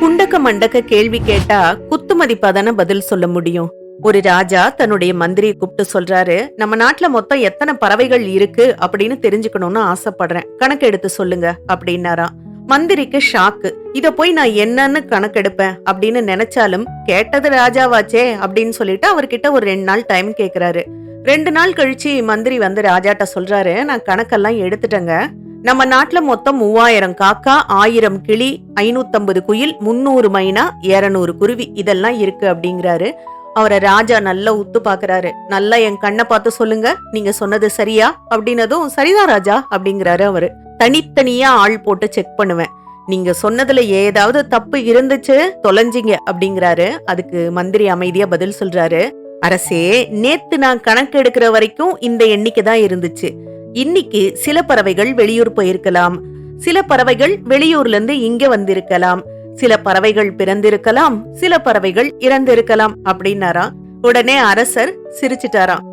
குண்டக்க மண்டக்க கேள்வி கேட்டா குத்து மதிப்பாதானே பதில் சொல்ல முடியும். ஒரு ராஜா தன்னுடைய மந்திரியை கூப்பிட்டு சொல்றாரு நம்ம நாட்டுல மொத்தம் எத்தனை பறவைகள் இருக்கு அப்படின்னு தெரிஞ்சுக்கணும்னு ஆசைப்படுறேன். கணக்கு எடுத்து சொல்லுங்க அப்படின்னாராம் மந்திரிக்கு ஷாக்கு இத போய் நான் என்னன்னு கணக்கெடுப்பேன் அப்படின்னு நினைச்சாலும் கேட்டது ராஜாவாச்சே அப்படின்னு சொல்லிட்டு அவர்கிட்ட ஒரு ரெண்டு நாள் டைம் கேக்குறாரு. ரெண்டு நாள் கழிச்சு மந்திரி வந்து ராஜாட்ட சொல்றாரு நான் கணக்கெல்லாம் எடுத்துட்டேங்க. நம்ம நாட்டுல மொத்தம் மூவாயிரம் காக்கா ஆயிரம் கிளி ஐநூத்தம்பது குயில் முன்னூறு மைனா இருநூறு குருவி இதெல்லாம் இருக்கு அப்படிங்கிறாரு. அவரை ராஜா நல்லா உத்து பாக்குறாரு. நல்லா என் கண்ணை பார்த்து சொல்லுங்க நீங்க சொன்னது சரியா? அப்படின்னதும் சரிதான் ராஜா அப்படிங்கிறாரு அவரு. தனித்தனியா ஆள் போட்டு செக் பண்ணுவேன். நீங்க சொன்னதுல ஏதாவது தப்பு இருந்துச்சு தொலைஞ்சிங்க அப்படிங்கிறாரு. அதுக்கு மந்திரி அமைதியா பதில் சொல்றாரு. அரசே நேத்து நான் கணக்கு எடுக்கிற வரைக்கும் இந்த எண்ணிக்கை தான் இருந்துச்சு. இன்னைக்கு சில பறவைகள் வெளியூர் போயிருக்கலாம். சில பறவைகள் வெளியூர்ல இருந்து இங்க வந்திருக்கலாம். சில பறவைகள் பிறந்திருக்கலாம் சில பறவைகள் இறந்திருக்கலாம் அப்படின்னாரா உடனே அரசர் சிரிச்சிட்டாராம்.